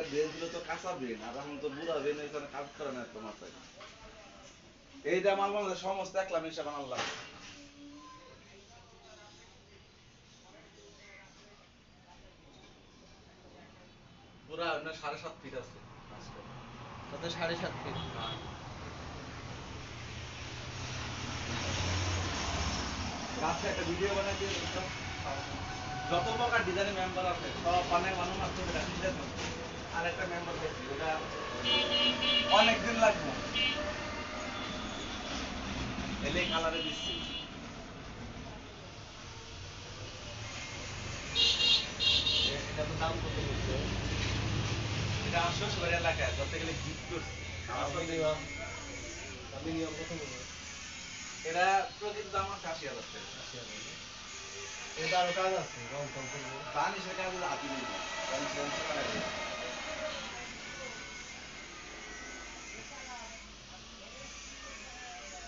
আগে ব্রেন ছিল তো কাঁচা ব্রেন আর এখন তো বুড়া ব্রেন এখানে কাজ করে না তো মাথায় এইটা মাল বাংলাদেশ সমস্ত একলা মিশা বানালাম পুরা আপনার সাড়ে সাত ফিট আছে মাছটা। সাড়ে সাত ফিট। একটা ভিডিও বানাই দিয়ে যত প্রকার ডিজাইনের মেম্বার আছে সব বানায় মানুষ ডিজাইন আর একটা মেম্বার দেখছি ওটা অনেকদিন লাগবে। এলে কালারে দিচ্ছি। এটা তো দাম কত বলছে? এটা আসলে সবাই এলাকায় ধরতে গেলে গিফট করছি। কত এটা প্রকৃত দাম আছে আশি হাজার টাকা। এটা আরও কাজ আছে রং টং করব। বানিশের কাজ হাতি নেই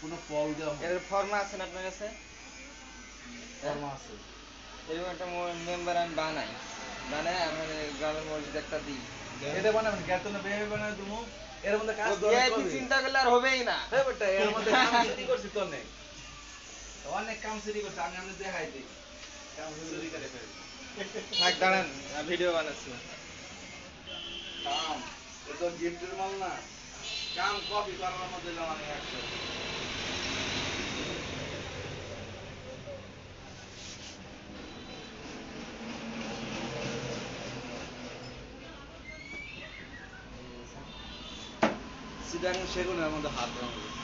কোনো ফল দেওয়া হবে এর ফর্মা আছে না আপনার কাছে? ফর্মা আছে। এরকম একটা মেম্বার আমি বানাই। বানাই আমার গ্রামের মসজিদ একটা দিই। এটা বানাবেন গ্যাতনে বেহে বানাই দেবো। এর মধ্যে কাজ VIP চিন্তা করলে আর হবেই না। হ্যাঁ বেটা এর মধ্যে কাম সিটি করছি তো অনেক। অনেক কাম সিটি করছি আমি আমি দেখাই দিই। কাম সিটি করে ফেলছি থাক দাঁড়ান ভিডিও বানাচ্ছি। কাম এ তো গিফটের মাল না। কাম কপি করার মধ্যে মানে একশো সিদাং সেগুনের মধ্যে হাত দেওয়া।